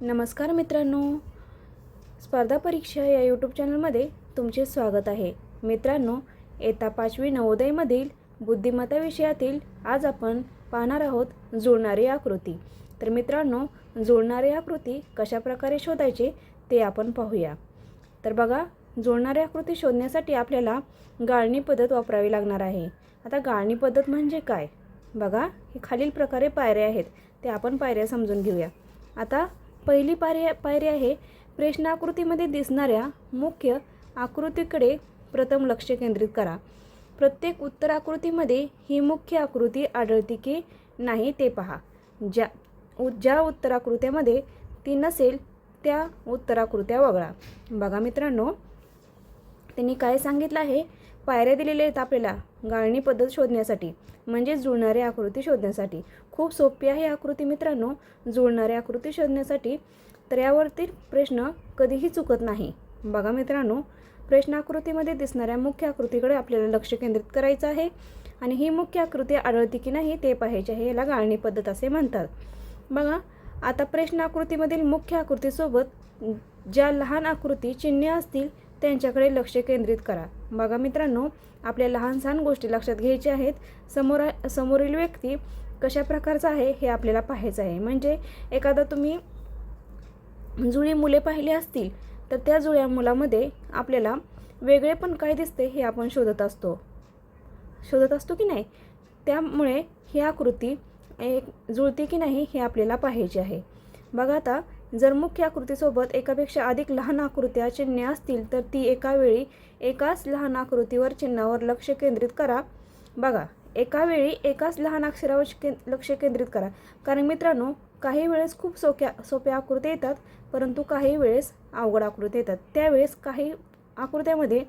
नमस्कार मित्रांनो. स्पर्धा परीक्षा या यूट्यूब चॅनलमध्ये तुमचे स्वागत आहे. मित्रांनो येता पाचवी नवोदयमधील बुद्धिमत्ता विषयातील आज आपण पाहणार आहोत जुळणारी आकृती. तर मित्रांनो जुळणारी आकृती कशा प्रकारे शोधायचे ते आपण पाहूया. तर बघा जुळणारी आकृती शोधण्यासाठी आपल्याला गाळणी पद्धत वापरावी लागणार आहे. आता गाळणी पद्धत म्हणजे काय? बघा हे खालील प्रकारे पायऱ्या आहेत. ते आपण पायऱ्या समजून घेऊया. आता पहिली पायरी पायरी आहे प्रश्नाकृतीमध्ये दिसणाऱ्या मुख्य आकृतीकडे प्रथम लक्ष केंद्रित करा. प्रत्येक उत्तराकृतीमध्ये ही मुख्य आकृती आढळते की नाही ते पहा. ज्या उ ज्या उत्तराकृत्यामध्ये ती नसेल त्या उत्तराकृत्या वगळा. बघा मित्रांनो त्यांनी काय सांगितलं आहे? पायऱ्या दिलेल्या आहेत आपल्याला गाळणी पद्धत शोधण्यासाठी म्हणजे जुळणारी आकृती शोधण्यासाठी. खूप सोपी आहे आकृती मित्रांनो जुळणारी आकृती शोधण्यासाठी. तर यावरती प्रश्न कधीही चुकत नाही. बघा मित्रांनो प्रश्न आकृतीमध्ये दिसणाऱ्या मुख्य आकृतीकडे आपल्याला लक्ष केंद्रित करायचं आहे. आणि ही मुख्य आकृती आढळते की नाही ते पाहायचे आहे याला गाळणी पद्धत असे म्हणतात. बघा आता प्रश्न आकृतीमधील मुख्य आकृतीसोबत ज्या लहान आकृती चिन्हे असतील त्यांच्याकडे लक्ष केंद्रित करा. बघा मित्रांनो आपल्या लहान सहान गोष्टी लक्षात घ्यायच्या आहेत. समोर समोरील व्यक्ती कशा प्रकारचा आहे हे आपल्याला पाहायचं आहे. म्हणजे एखादा तुम्ही जुळी मुले पाहिली असतील तर त्या जुळ्या मुलामध्ये आपल्याला वेगळे पण काय दिसते हे आपण शोधत असतो. शोधत असतो की नाही? त्यामुळे ही आकृती एक जुळते की नाही हे आपल्याला पाहायची आहे. बघा आता जर मुख्य आकृतीसोबत एकापेक्षा अधिक लहान आकृत्या चिन्हे असतील तर ती एका वेळी एकाच लहान आकृतीवर चिन्हावर लक्ष केंद्रित करा. बघा एकावेळी एकाच लहान अक्षरावर के लक्ष केंद्रित करा. कारण मित्रांनो काही वेळेस खूप सोप्या सोप्या आकृत्या येतात परंतु काही वेळेस अवघड आकृत्या येतात. त्यावेळेस काही आकृत्यामध्ये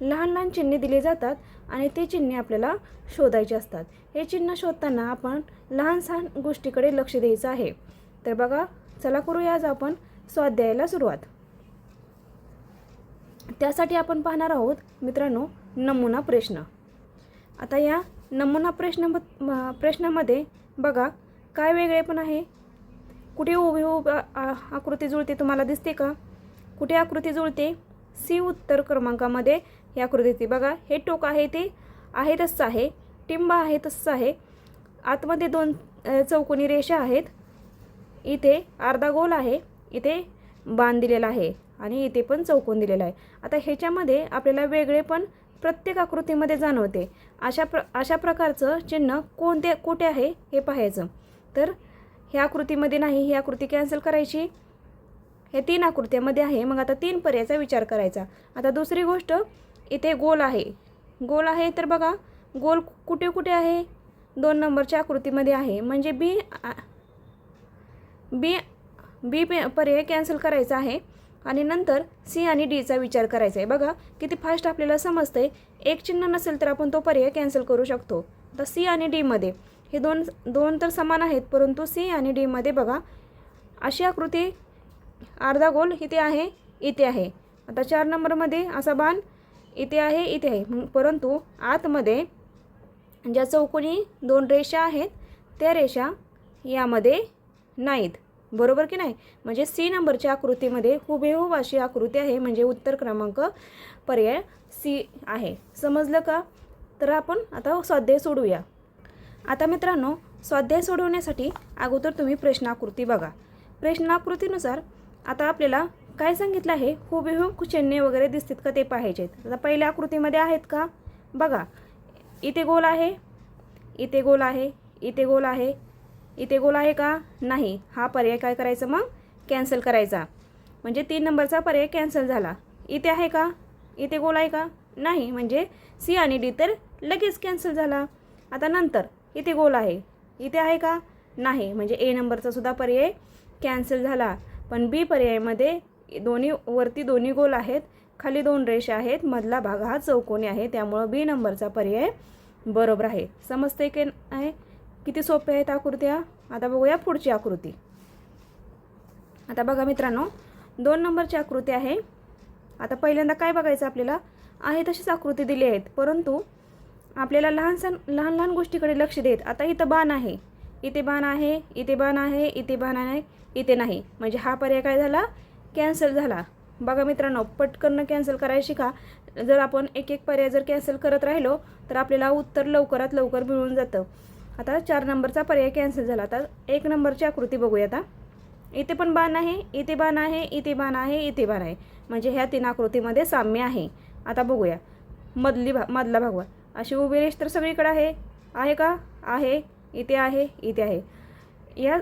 लहान लहान चिन्हे दिली जातात आणि ते चिन्हे आपल्याला शोधायचे असतात. हे चिन्ह शोधताना आपण लहान सहान गोष्टीकडे लक्ष द्यायचं आहे. तर बघा चला करूया आज आपण स्वाध्यायाला सुरुवात. त्यासाठी आपण पाहणार आहोत मित्रांनो नमुना प्रश्न. आता या नमुना प्रश्न प्रश्नामध्ये बघा काय वेगळे पण आहे? कुठे उभी उभ आकृती जुळते तुम्हाला दिसते का? कुठे आकृती जुळते? सी उत्तर क्रमांकामध्ये ही आकृती येते बघा हे टोक आहे ते आहे तसं आहे टिंब आहे तसं आहे आतमध्ये दोन चौकोनी रेषा आहेत. इथे अर्धा गोल आहे इथे बाण दिलेला आहे आणि इथे पण चौकोन दिलेला आहे. आता ह्याच्यामध्ये आपल्याला वेगळे पण प्रत्येक आकृतीमध्ये जाणवते. अशा प्र अशा प्रकारचं चिन्ह कोणते कुठे आहे हे पाहायचं. तर ह्या आकृतीमध्ये नाही ही आकृती कॅन्सल करायची. हे तीन आकृत्यामध्ये आहे मग आता तीन पर्यायाचा विचार करायचा. आता दुसरी गोष्ट इथे गोल आहे. गोल आहे तर बघा गोल कुठे कुठे आहे? दोन नंबरच्या आकृतीमध्ये आहे. म्हणजे बी बी बी पे पर्याय कॅन्सल करायचा आहे आणि नंतर सी आणि डीचा विचार करायचा आहे. बघा किती फास्ट आपल्याला समजतं आहे एक चिन्ह नसेल तर आपण तो पर्याय कॅन्सल करू शकतो. आता सी आणि डीमध्ये हे दोन दोन तर समान आहेत परंतु सी आणि डीमध्ये बघा अशी आकृती अर्धा गोल इथे आहे इथे आहे. आता चार नंबरमध्ये असा बाण इथे आहे इथे आहे. परंतु आतमध्ये ज्या चौकोनी दोन रेषा आहेत त्या रेषा यामध्ये नाहीत. बरोबर की नाही? म्हणजे सी नंबरच्या आकृतीमध्ये हुबेहूब अशी आकृती आहे म्हणजे उत्तर क्रमांक पर्याय सी आहे. समजलं का? तर आपण आता स्वाध्याय सोडूया. आता मित्रांनो स्वाध्याय सोडवण्यासाठी अगोदर तुम्ही प्रश्नाकृती बघा. प्रश्नाकृतीनुसार आता आपल्याला काय सांगितलं आहे? हुबेहूब चिन्हे वगैरे दिसतात का ते पाहायचे आता पहिल्या आकृतीमध्ये आहेत का? बघा. इथे गोल आहे इथे गोल आहे इथे गोल आहे इथे गोल आहे का? नाही. हा पर्याय काय करायचं मग? कॅन्सल करायचा. म्हणजे तीन नंबरचा पर्याय कॅन्सल झाला. इथे आहे का? इथे गोल आहे का? नाही. म्हणजे सी आणि डी तर लगेच कॅन्सल झाला. आता नंतर इथे गोल आहे. इथे आहे का? नाही. म्हणजे ए नंबरचा सुद्धा पर्याय कॅन्सल झाला. पण बी पर्यायामध्ये दोन्ही वरती दोन्ही गोल आहेत. खाली दोन रेषा आहेत. मधला भाग हा चौकोनी आहे. त्यामुळं बी नंबरचा पर्याय बरोबर आहे. समजते की आहे किती सोपे आहेत आकृत्या? आता बघूया पुढची आकृती. आता बघा मित्रांनो दोन नंबरची आकृती आहे. आता पहिल्यांदा काय बघायचं आपल्याला? आहे तशीच आकृती दिली आहेत परंतु आपल्याला लहान सण लहान लहान गोष्टीकडे लक्ष देत. आता इथं बाण आहे. इथे बाण आहे इथे बाण आहे इथे बाण आहे इथे नाही. म्हणजे हा पर्याय काय झाला? कॅन्सल झाला. बघा मित्रांनो पटकन कॅन्सल करायला शिका. जर आपण एक एक पर्याय जर कॅन्सल करत राहिलो तर आपल्याला उत्तर लवकरात लवकर मिळून जातं. आता चार नंबरचा पर्याय कॅन्सल झाला. आता एक नंबरची आकृती बघूया आता. इथे पण बाण आहे इथे बाण आहे इथे बाण आहे इथे बाण आहे. म्हणजे ह्या तीन आकृतीमध्ये साम्य आहे. आता बघूया. मधली भा मधला भागवा अशी उभी रेष तर सगळीकडे आहे. आहे का? आहे. इथे आहे इथे आहे. या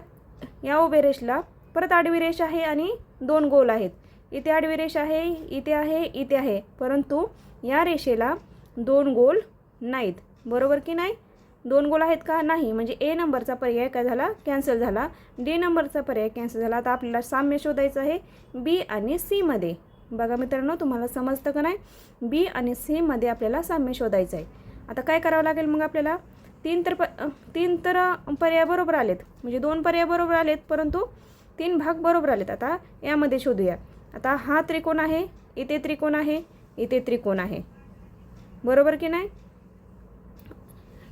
या उभे रेषला परत आडवी रेष आहे आणि दोन गोल आहेत. इथे आडवी रेष आहे इथे आहे इथे आहे. परंतु या रेषेला दोन गोल नाहीत. बरोबर की नाही? दोन गोल आहेत का? नाही. म्हणजे ए नंबरचा पर्याय काय झाला? कॅन्सल झाला. डी नंबरचा पर्याय कॅन्सल झाला. आता आपल्याला साम्य शोधायचं आहे. बी आणि सीमध्ये बघा मित्रांनो तुम्हाला समजतं का नाही? बी आणि सीमध्ये आपल्याला साम्य शोधायचं आहे. आता काय करावं लागेल मग आपल्याला? तीन तर प तीन तर पर्याय बरोबर आलेत. म्हणजे दोन पर्याय बरोबर आलेत परंतु तीन भाग बरोबर आलेत. आता यामध्ये शोधूया. आता हा त्रिकोण आहे इथे त्रिकोण आहे इथे त्रिकोण आहे. बरोबर की नाही?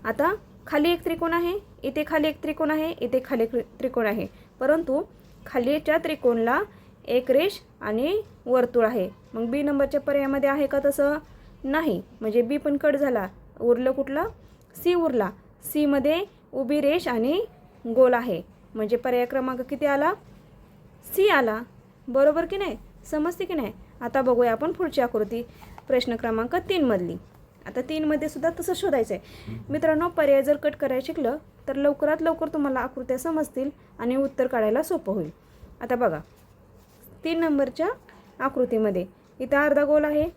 आता खाली एक त्रिकोण आहे इथे खाली एक त्रिकोण आहे इथे खाली एक त्रिकोण आहे. परंतु खालीच्या त्रिकोणला एक रेष आणि वर्तुळ आहे. मग बी नंबरच्या पर्यायामध्ये आहे का तसं? नाही. म्हणजे बी पण कट झाला. उरलं कुठलं? सी उरला. सीमध्ये उभी रेष आणि गोल आहे. म्हणजे पर्याय क्रमांक किती आला? सी आला. बरोबर की नाही? समजते की नाही? आता बघूया आपण पुढची आकृती. प्रश्न क्रमांक तीनमधली आता तीनमध्ये सुद्धा तसं शोधायचं आहे मित्रांनो पर्याय जर कट करायला शिकलं तर लवकरात लवकर तुम्हाला आकृत्या समजतील आणि उत्तर काढायला सोपं होईल. आता बघा तीन नंबरच्या आकृतीमध्ये इथं अर्धा गोल आहे.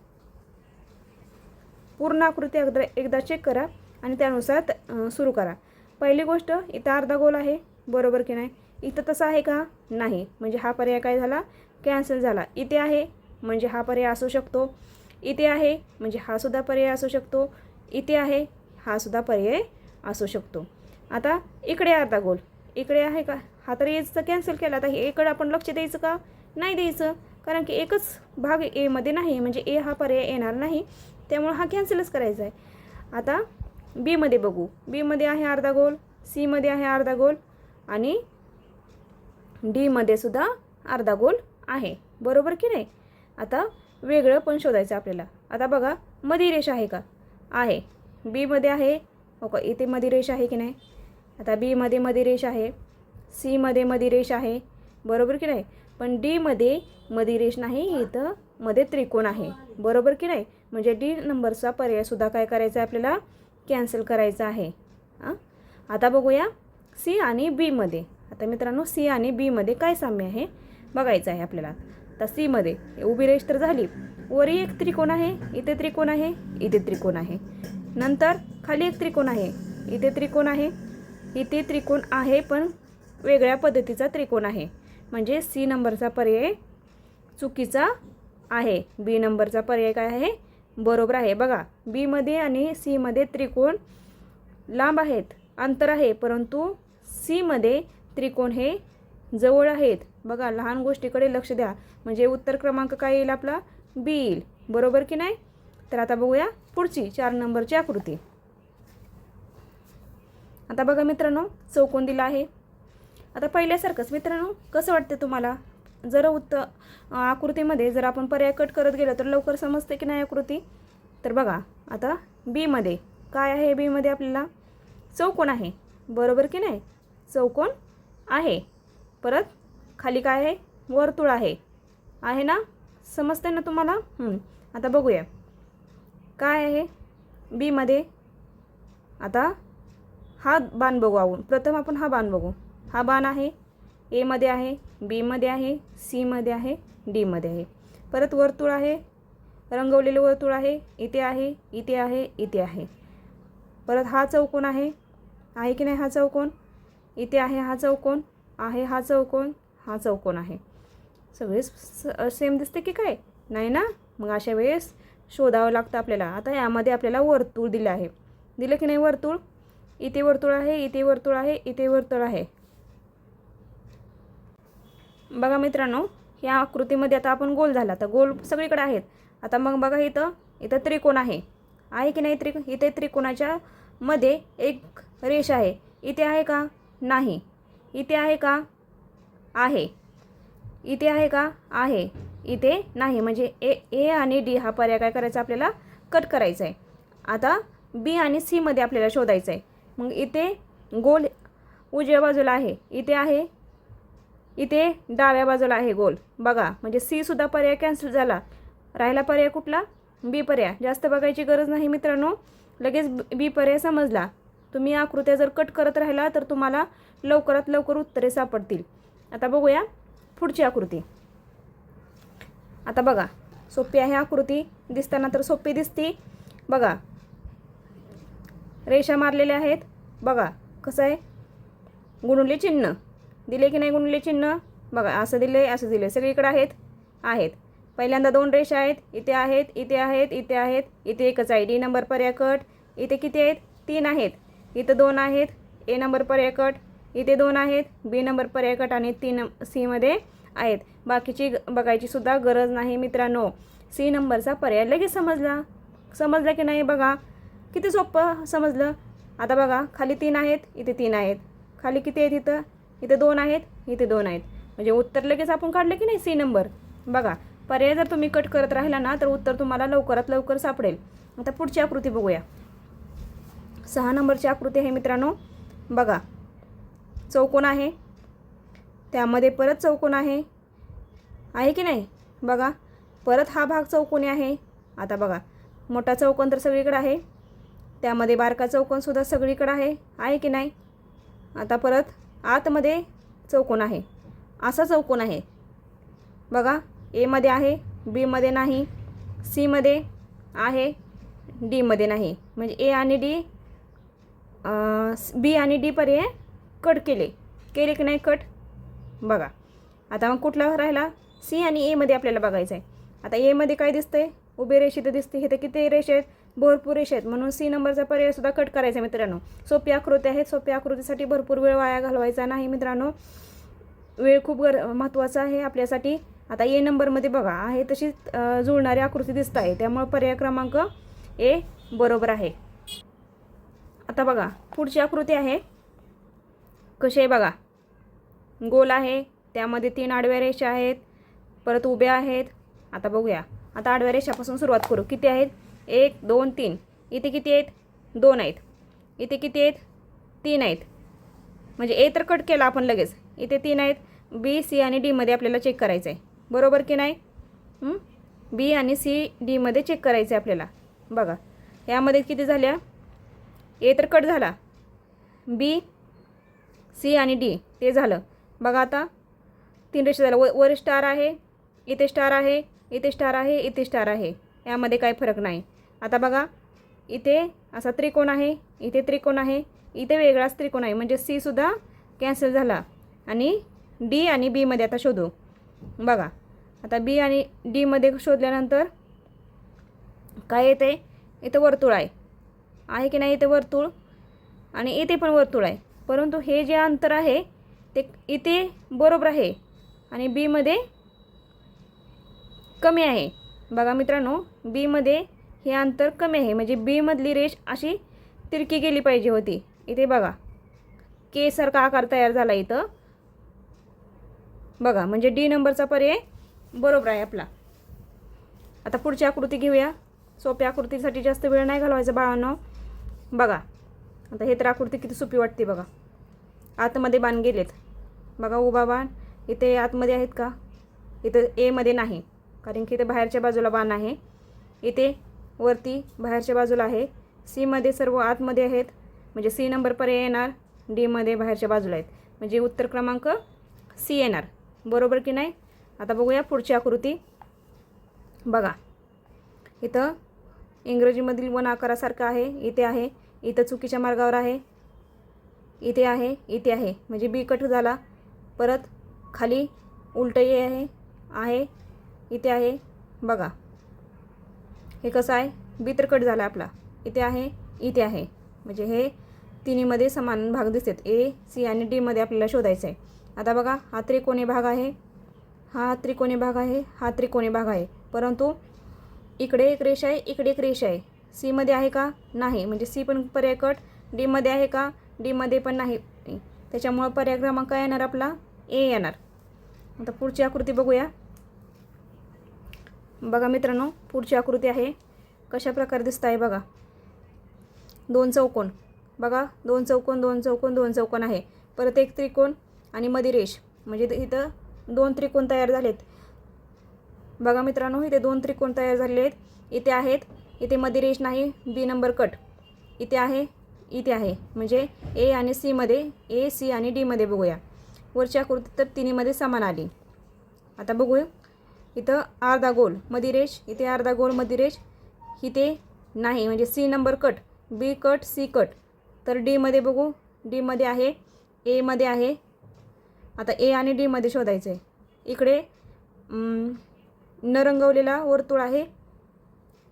पूर्ण आकृती एकदा एकदा चेक करा आणि त्यानुसार सुरू करा. पहिली गोष्ट इथं अर्धा गोल आहे. बरोबर की नाही? इथं तसं आहे का? नाही. म्हणजे हा पर्याय काय झाला? कॅन्सल झाला. इथे आहे. म्हणजे हा पर्याय असू शकतो. इथे आहे म्हणजे हा सुद्धा पर्याय असू शकतो. इथे आहे हा सुद्धा पर्याय असू शकतो. आता इकडे अर्धा गोल. इकडे आहे का? हा तर एजचा कॅन्सल केला. आता हे एकडं आपण लक्ष द्यायचं का? नाही द्यायचं. कारण की एकच भाग एमध्ये नाही. म्हणजे ए हा पर्याय येणार नाही. त्यामुळे हा कॅन्सलच करायचा आहे. आता बीमध्ये बघू. बीमध्ये आहे अर्धा गोल. सीमध्ये आहे अर्धा गोल. आणि डीमध्ये सुद्धा अर्धा गोल आहे. बरोबर की नाही? आता वेगळं पण शोधायचं आपल्याला. आता बघा मधी रेष आहे का? आहे. बीमध्ये आहे. हो का? इथे मधी रेष आहे की नाही? आता बीमध्ये मधी रेष आहे. सीमध्ये मधी रेष आहे. बरोबर की नाही? पण डीमध्ये मधी रेष नाही इथं मध्ये त्रिकोण आहे. बरोबर की नाही? म्हणजे डी नंबरचा पर्यायसुद्धा काय करायचा आहे आपल्याला? कॅन्सल करायचा आहे. हां? आता बघूया. सी आणि बीमध्ये आता मित्रांनो सी आणि बीमध्ये काय साम्य आहे? बघायचं आहे आपल्याला. आता सीमध्ये. उभी रेष तर झाली. वरी एक त्रिकोण आहे इथे त्रिकोण आहे इथे त्रिकोण आहे. नंतर खाली एक त्रिकोण आहे इथे त्रिकोण आहे. इथे त्रिकोण आहे पण वेगळ्या पद्धतीचा त्रिकोण आहे. म्हणजे सी नंबरचा पर्याय चुकीचा आहे. बी नंबरचा पर्याय काय आहे? बरोबर आहे. बघा बीमध्ये आणि सीमध्ये त्रिकोण लांब आहेत अंतर आहे परंतु सीमध्ये त्रिकोण हे जवळ आहेत. बघा लहान गोष्टीकडे लक्ष द्या. म्हणजे उत्तर क्रमांक काय येईल आपला? बी येईल. बरोबर की नाही? तर आता बघूया पुढची चार नंबरची आकृती. आता बघा मित्रांनो चौकोन दिला आहे. आता पहिल्यासारखंच मित्रांनो कसं वाटतं तुम्हाला? जर उत्त आकृतीमध्ये जर आपण पर्याय कट करत गेलो तर लवकर समजते की नाही आकृती? तर बघा आता बीमध्ये. काय आहे बीमध्ये आपल्याला? चौकोन आहे. बरोबर की नाही? चौकोन आहे. परत खाली काय आहे? वर्तुळ आहे. आहे ना? समजते ना तुम्हाला? आता बघूया. काय आहे? बीमध्ये आता हा बाण बघू आपण. प्रथम आपण हा बाण बघू. हा बाण आहे. एमध्ये आहे. बीमध्ये आहे. सीमध्ये आहे. डीमध्ये आहे. परत वर्तुळ आहे. रंगवलेलं वर्तुळ आहे. इथे आहे. इथे आहे. इथे आहे. परत हा चौकोन आहे. आहे की नाही हा चौकोन? इथे आहे हा चौकोन. आहे हा चौकोन. हा चौकोन आहे. सगळेच सेम दिसते की काय? नाही ना? मग अशा वेळेस शोधावं लागतं आपल्याला. आता यामध्ये आपल्याला वर्तुळ दिलं आहे. दिलं की नाही वर्तुळ? इथे वर्तुळ आहे इथे वर्तुळ आहे इथे वर्तुळ आहे. बघा मित्रांनो या आकृतीमध्ये आता आपण गोल झाला. तर गोल सगळीकडे आहेत. आता मग बघा इथं इथं त्रिकोण आहे. आहे की नाही त्रिक इथे त्रिकोणाच्या मध्ये एक रेष आहे. इथे आहे का? नाही. इथे आहे का? आहे. इथे आहे का? आहे. इथे नाही. म्हणजे ए ए आणि डी हा पर्याय काय करायचा आपल्याला? कट करायचा आहे आता बी आणि सीमध्ये आपल्याला शोधायचं आहे मग इथे गोल उजव्या बाजूला आहे. इथे आहे. इथे डाव्या बाजूला आहे गोल. बघा. म्हणजे सीसुद्धा पर्याय कॅन्सल झाला. राहिला पर्याय कुठला? बी पर्याय. जास्त बघायची गरज नाही मित्रांनो. लगेच बी पर्याय समजला. तुम्ही आकृत्या जर कट करत राहिला तर तुम्हाला लवकरात लवकर उत्तरे सापडतील. आता बघूया पुढची आकृती. आता बघा सोपी आहे आकृती. दिसताना तर सोपी दिसती. बघा रेषा मारलेल्या आहेत. बघा कसं आहे? गुणुले चिन्ह. दिले की नाही गुणुले चिन्ह? बघा असं दिले असं दिले. सगळीकडे आहेत? आहेत. पहिल्यांदा दोन रेषा आहेत. इथे आहेत इथे आहेत इथे आहेत. इथे एकच आहे. डी नंबर पर्याय कट. इथे किती आहेत? तीन आहेत. इथं दोन आहेत. ए नंबर पर्याय कट. इथे दोन आहेत बी नंबर पर्याय कट आणि तीन सीमध्ये आहेत. बाकीची ग- बघायची सुद्धा गरज नाही मित्रांनो. सी नंबरचा पर्याय लगेच समजला. समजला की नाही बघा. किती सोपं समजलं. आता बघा खाली तीन आहेत इथे तीन आहेत. खाली किती आहेत इथं? इथे दोन आहेत इथे दोन आहेत. म्हणजे उत्तर लगेच आपण काढलं की नाही सी नंबर? बघा पर्याय जर तुम्ही कट करत राहिला ना तर उत्तर तुम्हाला लवकरात लवकर सापडेल. आता पुढची आकृती बघूया. सहा नंबरची आकृती आहे मित्रांनो. बघा चौकोन आहे. त्यामध्ये परत चौकोन आहे. आहे की नाही? बघा. परत हा भाग चौकोनी आहे. आता बघा. मोठा चौकोन तर सगळीकडे आहे. त्यामध्ये बारका चौकोनसुद्धा सगळीकडे आहे. आहे की नाही? आता परत आतमध्ये चौकोन आहे. असा चौकोन आहे. बघा. एमध्ये आहे बीमध्ये नाही सीमध्ये आहे डीमध्ये नाही. म्हणजे ए आणि डी बी आणि डी पर्याय कट केले. केले की नाही कट? बघा. आता मग कुठला राहिला? सी आणि एमध्ये आपल्याला बघायचं आहे आता एमध्ये काय दिसतंय? उभे रेषेत दिसते. हे तर किती रेषे आहेत? भरपूर रेषे आहेत. म्हणून सी नंबरचा पर्याय सुद्धा कट करायचा आहे मित्रांनो. सोपी आकृती आहेत सोप्या आकृतीसाठी भरपूर वेळ वाया घालवायचा नाही मित्रांनो. वेळ खूप गर महत्त्वाचा आहे आपल्यासाठी. आता ए नंबरमध्ये बघा. आहे तशी जुळणारी आकृती दिसत आहे. त्यामुळे पर्याय क्रमांक ए बरोबर आहे. आता बघा. पुढची आकृती आहे. कसे आहे बघा. गोल आहे त्यामध्ये तीन आडव्या रेषा आहेत परत उभ्या आहेत. आता बघूया. आता आडव्या रेषापासून सुरुवात करू. किती आहेत? एक दोन तीन. इथे किती आहेत? दोन आहेत. इथे किती आहेत? तीन आहेत. म्हणजे ए तर कट केला आपण लगेच. इथे तीन आहेत. बी सी आणि डीमध्ये आपल्याला चेक करायचं आहे. बरोबर की नाही? बी आणि सी डीमध्ये चेक करायचं आहे आपल्याला. बघा. यामध्ये किती झाल्या? ए तर कट झाला. बी सी आणि डी ते झालं. बघा आता तीन रेषा झालं व वर स्टार आहे इथे स्टार आहे इथे स्टार आहे इथे स्टार आहे. यामध्ये काही फरक नाही. आता बघा इथे असा त्रिकोण आहे इथे त्रिकोण आहे इथे वेगळाच त्रिकोण आहे. म्हणजे सीसुद्धा कॅन्सल झाला. आणि डी आणि बीमध्ये आता शोधू. बघा आता बी आणि डीमध्ये शोधल्यानंतर काय येते? इथं वर्तुळ आहे. आहे की नाही इथे वर्तुळ? आणि इथे पण वर्तुळ आहे. परंतु हे जे अंतर आहे ते इथे बरोबर आहे आणि बीमध्ये कमी आहे. बघा मित्रांनो बीमध्ये हे अंतर कमी आहे. म्हणजे बीमधली रेष अशी तिरकी गेली पाहिजे होती. इथे बघा के सारखा आकार तयार झाला इथं. बघा म्हणजे डी नंबरचा पर्याय बरोबर आहे आपला. आता पुढची आकृती घेऊया. सोप्या आकृतीसाठी जास्त वेळ नाही घालवायचा बाळांनो. बघा आता हे तर आकृती किती सोपी वाटते बघा. आतमध्ये बाण गेलेत. बघा उभा बाण. इथे आतमध्ये आहेत का? इथं एमध्ये नाही. कारण की इथे बाहेरच्या बाजूला बाण आहे. इथे वरती बाहेरच्या बाजूला आहे. सीमध्ये सर्व आतमध्ये आहेत. म्हणजे सी नंबर पर्याय येणार. डीमध्ये बाहेरच्या बाजूला आहेत. म्हणजे उत्तर क्रमांक सी येणार. बरोबर की नाही? आता बघूया पुढची आकृती. बघा. इथं इंग्रजीमधील वन आकारासारखं आहे. इथे आहे. इथं चुकीच्या मार्गावर आहे. इथे आहे इथे आहे. म्हणजे बी कट झाला. परत खाली उलटं ये आहे आहे इथे आहे. बघा. हे कसं आहे? बी तर कट झाला आपला. इथे आहे इथे आहे. म्हणजे हे तिन्हीमध्ये समान भाग दिसतात. ए सी आणि डीमध्ये आपल्याला शोधायचं आहे. आता बघा हा त्रिकोणी भाग आहे. हा त्रिकोणी भाग आहे हा त्रिकोणी भाग आहे. परंतु इकडे एक रेषा आहे इकडे एक रेषा आहे. सीमध्ये आहे का? नाही. म्हणजे सी पण पर्याय कट. डीमध्ये आहे का? डीमध्ये पण नाही. त्याच्यामुळं पर्याय क्रमांक काय येणार आपला? ए येणार. आता पुढची आकृती बघूया. बघा मित्रांनो पुढची आकृती आहे. कशा प्रकारे दिसत आहे बघा. दोन चौकोन. बघा दोन चौकोन दोन चौकोन दोन चौकोन आहे. परत एक त्रिकोण आणि मध्ये रेष. म्हणजे इथं दोन त्रिकोण तयार झालेत. बघा मित्रांनो इथे दोन त्रिकोण तयार झालेले आहेत. इथे आहेत इथे मध्ये रेष नाही बी नंबर कट. इथे आहे इथे आहे. म्हणजे ए आणि सीमध्ये ए सी आणि डीमध्ये बघूया. वरची आकृती तर तिन्हीमध्ये समान आली. आता बघूया. इथं अर्धा गोलमध्ये रेष इथे अर्धा गोलमध्ये रेष. इथे नाही म्हणजे C number cut. B cut C cut. तर डीमध्ये बघू. डीमध्ये आहे एमध्ये आहे. आता ए आणि डीमध्ये शोधायचं आहे इकडे न रंगवलेला वर्तुळ आहे.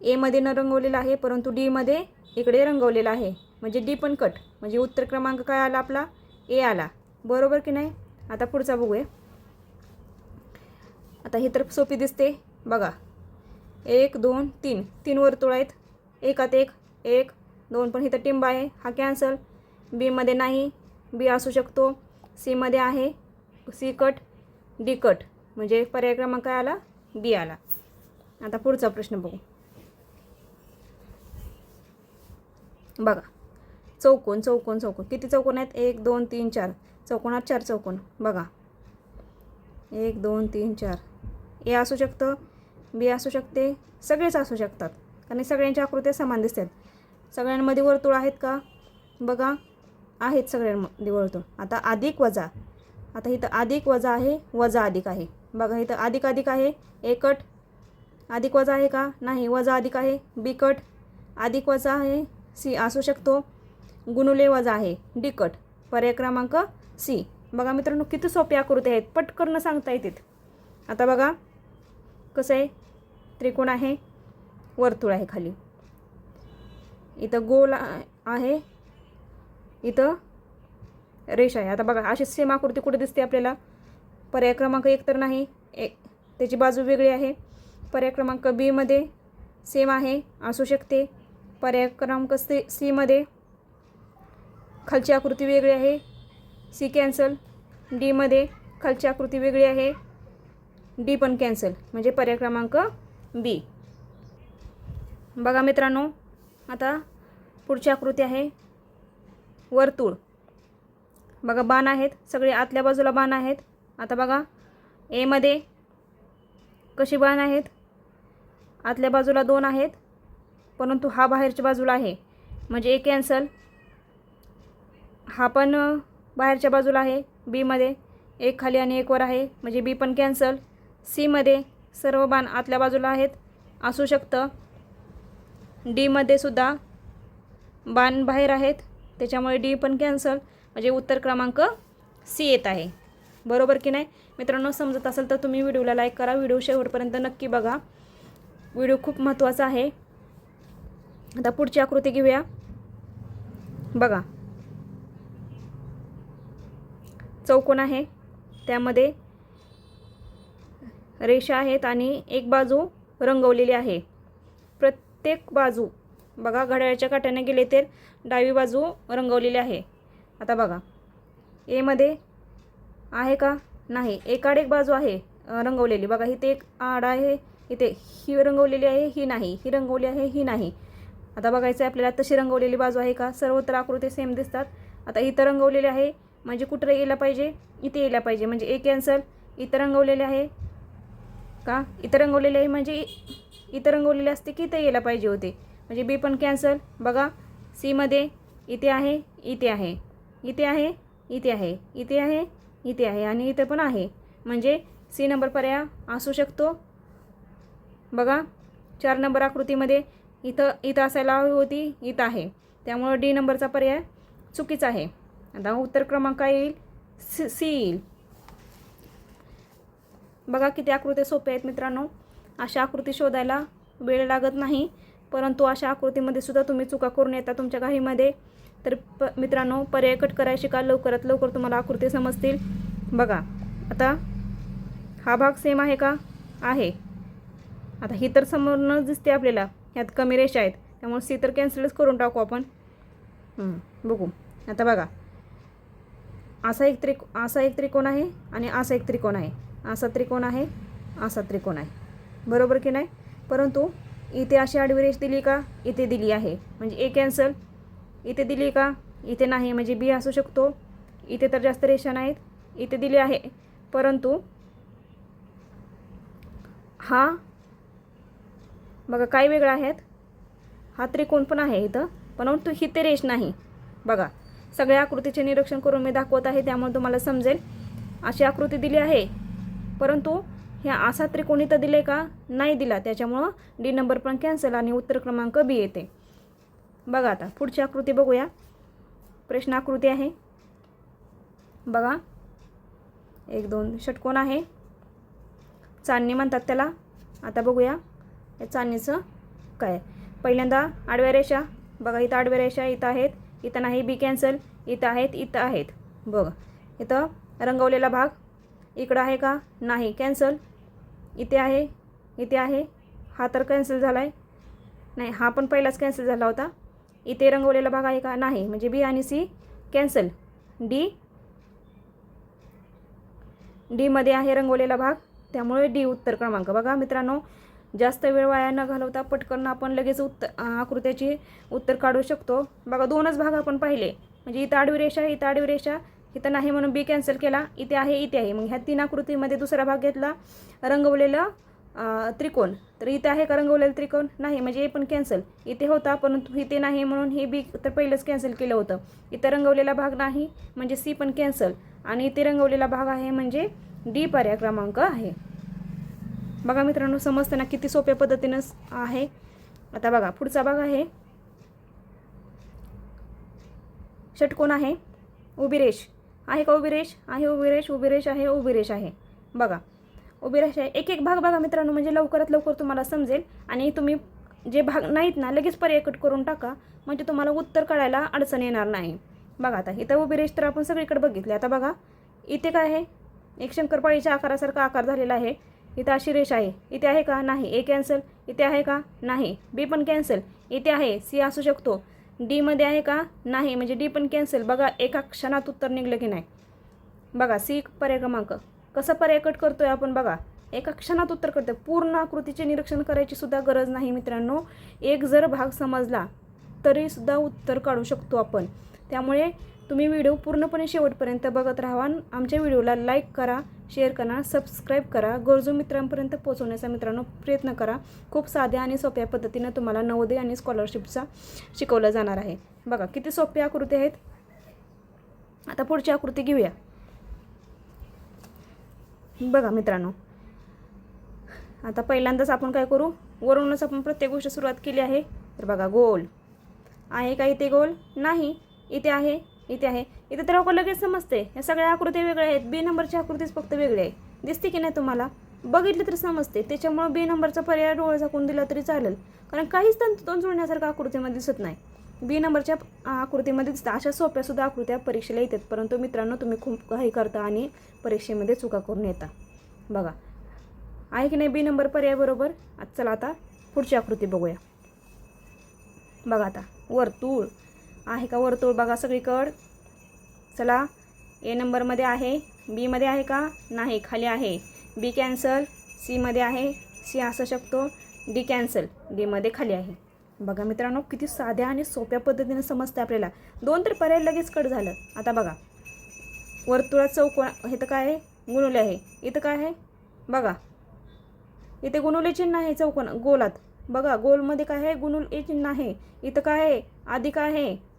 एमध्ये न रंगवलेला आहे परंतु डीमध्ये इकडे रंगवलेला आहे. म्हणजे डी पण कट. म्हणजे उत्तर क्रमांक काय आला आपला? ए आला. बरोबर की नाही? आता पुढचा बघूया. आता हे तर सोपी दिसते. बघा. एक दोन तीन. तीन वर्तुळ आहेत. एकात एक एक दोन. पण इथं टिंब आहे. हा कॅन्सल. बीमध्ये नाही. बी असू शकतो. सीमध्ये आहे. C cut. D cut. म्हणजे पर्याय क्रमांक काय आला? बी आला. आता पुढचा प्रश्न बघू. बघा. चौकोन चौकोन चौकोन. किती चौकोन आहेत? एक दोन तीन चार. चौकोनात चार चौकोन. बघा. एक दोन तीन चार. ए असू शकतं बी असू शकते सगळेच असू शकतात. कारण सगळ्यांच्या आकृत्या समान दिसतात. सगळ्यांमध्ये वर्तुळ आहेत का? बघा. आहेत सगळ्यांमध्ये वर्तुळ. आता अधिक वजा. आता इथं अधिक वजा आहे वजा अधिक आहे. बघा इथं अधिक अधिक आहे एकट अधिक वजा आहे का? नाही वजा अधिक आहे बिकट अधिक वजा आहे सी असू शकतो. गुणुले वजा आहे. डिकट पर्याय क्रमांक सी. बघा मित्रांनो किती सोपी आकृती आहेत. पटकन सांगता येतात आता बघा कसं आहे? त्रिकोण आहे. वर्तुळ आहे खाली. इथं गोल आहे. इथं रेष आहे. आता बघा अशी सेम आकृती कुठे दिसते आपल्याला? पर्याय क्रमांक एक तर नाही. एक त्याची बाजू वेगळी आहे. पर्याय क्रमांक बीमध्ये सेम आहे. असू शकते. पर्याय क्रमांक सी सीमध्ये खालची आकृती वेगळी आहे. सी कॅन्सल डीमध्ये खालची आकृती वेगळी आहे. डी पण कॅन्सल म्हणजे पर्याय क्रमांक बी बघा मित्रांनो आता पुढची आकृती आहे. वर्तुळ. बघा बाण आहेत. सगळे आतल्या बाजूला बाण आहेत. आता बघा एमध्ये कशी बाण आहेत? आतल्या बाजूला दोन आहेत. परंतु हा बाहेरच्या बाजूला आहे. म्हणजे ए कॅन्सल हा पण बाहेरच्या बाजूला आहे. बीमध्ये एक खाली आणि एक वर आहे. म्हणजे बी पण कॅन्सल सीमध्ये सर्व बाण आतल्या बाजूला आहेत. असू शकतं. डीमध्ये सुद्धा बाण बाहेर आहेत. त्याच्यामुळे डी पण कॅन्सल म्हणजे उत्तर क्रमांक सी येत आहे. बरोबर की नाही? मित्रांनो समजत असेल तर तुम्ही व्हिडिओला लाईक करा. व्हिडिओ शेवटपर्यंत नक्की बघा. व्हिडिओ खूप महत्त्वाचा आहे. आता पुढची आकृती घेऊया. बघा. चौकोन आहे. त्यामध्ये रेषा आहेत आणि एक बाजू रंगवलेली आहे. प्रत्येक बाजू बघा घड्याळाच्या काट्याने गेले तर डावी बाजू रंगवलेली आहे. आता बघा. एमध्ये आहे का? नाही. एकाड एक बाजू आहे रंगवलेली. बघा इथे एक आड आहे इथे ही रंगवलेली आहे ही नाही. ही रंगवली आहे ही नाही. आता बघायचं आहे आपल्याला तशी रंगवलेली बाजू आहे का? सर्वत्र आकृती सेम दिसतात. आता इथं रंगवलेली आहे म्हणजे कुठं यायला पाहिजे? इथे यायला पाहिजे. म्हणजे ए कॅन्सल इथं रंगवलेले आहे. का? इथं रंगवलेले आहे म्हणजे इ- इथं रंगवलेले असते की इथं यायला पाहिजे होते? म्हणजे बी पण कॅन्सल बघा सीमध्ये इथे आहे इथे आहे. इथे आहे इथे आहे. इथे आहे इथे आहे. आणि इथं पण आहे. म्हणजे सी नंबर पर्याय असू शकतो. बघा चार नंबर आकृतीमध्ये इथं इथं असायला हवी होती इथं आहे. त्यामुळं डी नंबरचा पर्याय चुकीचा आहे. आता उत्तर क्रमांक काय येईल सी सी येईल. बघा किती आकृती सोप्या आहेत मित्रांनो. अशा आकृती शोधायला वेळ लागत नाही परंतु अशा आकृतीमध्ये सुद्धा तुम्ही चुका करून येता तुमच्या घाईमध्ये. तर प मित्रांनो पर्याय कट करायला शिका लवकरात लवकर तुम्हाला आकृती समजतील. बघा आता हा भाग सेम आहे का? आहे. आता ही तर समोरनच दिसते आपल्याला. ह्यात कमी रेषा आहेत. त्यामुळे सी तर कॅन्सलच करून टाकू आपण. बघू. आता बघा. असा एक त्रिको असा एक त्रिकोण आहे आणि असा एक त्रिकोण आहे. असा त्रिकोण आहे असा त्रिकोण आहे. बरोबर की नाही? परंतु इथे अशी आडवी रेष दिली का? इथे दिली आहे. म्हणजे ए कॅन्सल इथे दिली का? इथे नाही. म्हणजे बी असू शकतो. इथे तर जास्त रेषा नाहीत. इथे दिली आहे. परंतु हा बघा काय वेगळं आहेत? हा त्रिकोण पण आहे इथं परंतु ही ते रेष नाही. बघा सगळ्या आकृतीचे निरीक्षण करून मी दाखवत आहे त्यामुळे तुम्हाला समजेल. अशी आकृती दिली आहे परंतु ह्या असा त्रिकोण इथं दिले का? नाही दिला त्याच्यामुळं डी नंबर पण कॅन्सल आणि उत्तर क्रमांक बी येते. बघा आता पुढची आकृती बघूया. प्रश्न आकृती आहे. बघा एक दोन षटकोन आहे. चांदणी म्हणतात त्याला. आता बघूया. या चांदणीचं काय? पहिल्यांदा आडव्या रेषा. बघा इथं आडव्या रेषा इथं आहेत. इथं नाही बी कॅन्सल. इथं आहेत इथं आहेत. बघ इथं रंगवलेला भाग. इकडं आहे का? नाही कॅन्सल. इथे आहे इथे आहे. हा तर कॅन्सल झाला आहे नाही हा पण पहिलाच कॅन्सल झाला होता. इथे रंगवलेला भाग आहे का? नाही म्हणजे बी आणि सी कॅन्सल. डी डीमध्ये आहे रंगवलेला भाग. त्यामुळे डी उत्तर क्रमांक. बघा मित्रांनो जास्त वेळ वाया न घालवता पटकन आपण लगेच उत्तर आकृत्याचे उत्तर काढू शकतो. बघा दोनच भाग आपण पाहिले. म्हणजे इथं आडवी रेषा इथं आडवी रेषा इथं नाही म्हणून बी कॅन्सल केला इथे आहे इथे आहे. मग ह्या तीन आकृतीमध्ये दुसरा भाग घेतला रंगवलेलं त्रिकोण. तर इथे आहे का रंगवलेलं त्रिकोण? नाही म्हणजे हे पण कॅन्सल इथे होता परंतु इथे नाही म्हणून हे बी तर पहिलंच कॅन्सल केलं होतं. इथं रंगवलेला भाग नाही म्हणजे सी पण कॅन्सल आणि इथे रंगवलेला भाग आहे म्हणजे डी पर्याय क्रमांक आहे. बघा मित्रांनो समजताना किती सोप्या पद्धतीनं आहे. आता बघा पुढचा भाग आहे. षटकोन आहे. उभी रेष. आहे का उभी रेष? आहे उभी रेष उभी रेष आहे उभी रेष आहे. बघा. उभी रेष आहे. एक एक भाग बघा मित्रांनो म्हणजे लवकरात लवकर तुम्हाला समजेल. आणि तुम्ही जे भाग नाहीत ना लगेच पर्याय कट करून टाका. म्हणजे तुम्हाला उत्तर काढायला अडचण येणार नाही. बघा आता इथं उभी रेष तर आपण सगळीकडे बघितली. आता बघा इथे काय आहे? एक शंकरपाळीच्या आकारासारखा आकार झालेला आहे. इथं अशी रेष आहे. इथे आहे का? नाही. A cancel. इथे आहे का? नाही. बी पण कॅन्सल. इथे आहे. सी असू शकतो. डीमध्ये आहे का? नाही. म्हणजे डी पण कॅन्सल. बघा एका क्षणात उत्तर निघलं की नाही. बघा सी पर्याय क्रमांक. कसं पर्याय कट आहे आपण? बघा एका क्षणात उत्तर करतो पूर्ण आकृतीचे निरीक्षण करायची सुद्धा गरज नाही मित्रांनो. एक जर भाग समजला तरीसुद्धा उत्तर काढू शकतो आपण. त्यामुळे तुम्ही व्हिडिओ पूर्णपणे शेवटपर्यंत बघत राहा आमच्या व्हिडिओला लाईक करा शेअर करा सबस्क्राईब करा. गरजू मित्रांपर्यंत पोहोचवण्याचा मित्रांनो प्रयत्न करा. खूप साध्या आणि सोप्या पद्धतीनं तुम्हाला नवोदय आणि स्कॉलरशिपचा शिकवलं जाणार आहे. बघा किती सोप्या आकृती आहेत. आता पुढची आकृती घेऊया. बघा मित्रांनो आता पहिल्यांदाच आपण काय करू? वरूनच आपण प्रत्येक गोष्ट सुरुवात केली आहे. तर बघा गोल. आहे का इथे गोल? नाही. इथे आहे. इथे आहे. इथे तर आपण लगेच समजते. या सगळ्या आकृत्या वेगळ्या आहेत. बी नंबरची आकृतीच फक्त वेगळी आहे. दिसते की नाही तुम्हाला? बघितलं तर समजते. त्याच्यामुळं बी नंबरचा पर्याय डोळे झाकून दिला तरी चालेल. कारण काहीच तंतोतंत जुळण्यासारखं आकृतीमध्ये दिसत नाही. बी नंबरच्या आकृतीमध्ये दिसतं. अशा सोप्यासुद्धा आकृत्या परीक्षेला येतात. परंतु मित्रांनो तुम्ही खूप काही करता आणि परीक्षेमध्ये चुका करून येता. बघा. आहे की नाही बी नंबर पर्याय बरोबर? चला आता पुढची आकृती बघूया. बघा आता. वर्तुळ. आहे का वर्तुळ? बघा सगळीकड. चला ए नंबरमध्ये आहे. बीमध्ये आहे का? नाही खाली आहे. बी कॅन्सल सीमध्ये आहे. सी असू शकतो. डी कॅन्सल डीमध्ये खाली आहे. बघा मित्रांनो किती साध्या आणि सोप्या पद्धतीने समजते आपल्याला. दोन तर पर्याय लगेच कट झालं. आता बघा. वर्तुळात चौकोन हे तर काय आहे? गुणवले आहे. इथं काय आहे? बघा. इथे गुणवले चिन्ह आहे चौकोन गोलात. बघा गोलमध्ये काय आहे? गुणुले चिन्ह आहे. इथं काय आहे? अधिक आहे?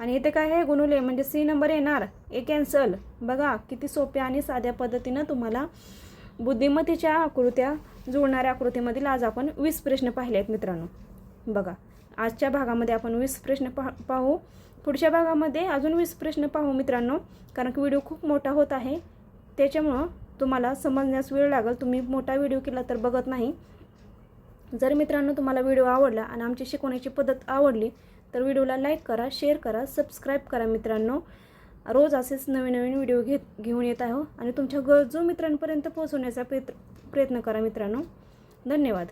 आणि इथे काय आहे? गुणुले म्हणजे सी नंबर येणार. A cancel. बघा किती सोप्या आणि साध्या पद्धतीनं तुम्हाला बुद्धिमत्तेच्या आकृत्या जुळणाऱ्या आकृतीमधील आज आपण वीस प्रश्न पाहिले आहेत मित्रांनो. बघा आजच्या भागामध्ये आपण वीस प्रश्न पा पाहू. पुढच्या भागामध्ये अजून वीस प्रश्न पाहू मित्रांनो कारण की व्हिडिओ खूप मोठा होत आहे. त्याच्यामुळं तुम्हाला समजण्यास वेळ लागेल. तुम्ही मोठा व्हिडिओ केला तर बघत नाही. जर मित्रांनो तुम्हाला व्हिडिओ आवडला आणि आमची शिकवण्याची पद्धत आवडली तर व्हिडिओला लाईक करा शेअर करा सबस्क्राईब करा मित्रांनो. रोज असेच नवीन नवीन व्हिडिओ घेत घेऊन येत आहो. आणि तुमच्या गरजू मित्रांपर्यंत पोहोचवण्याचा प्रयत्न प्रयत्न करा मित्रांनो. धन्यवाद.